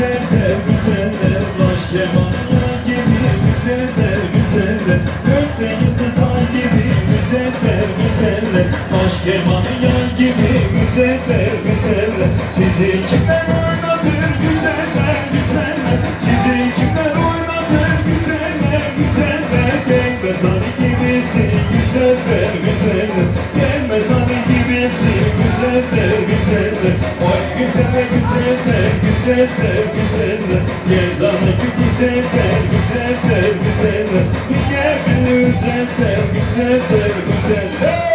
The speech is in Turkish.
güzeller güzeller Baş kemaller gibi güzeller güzeller Gökte yıldızlar gibi güzeller güzeller Baş gibi güzeller güzeller Sizi kimler oynatır güzeller güzeller Sizi kimler oynatır güzeller güzeller Gelmez hani gibisin güzeller güzeller Gelmez hani gibisin güzeller güzeller Oy güzeller güzeller güzeller güzeller Gel bana güzeller güzeller güzeller Gel beni güzeller güzeller güzeller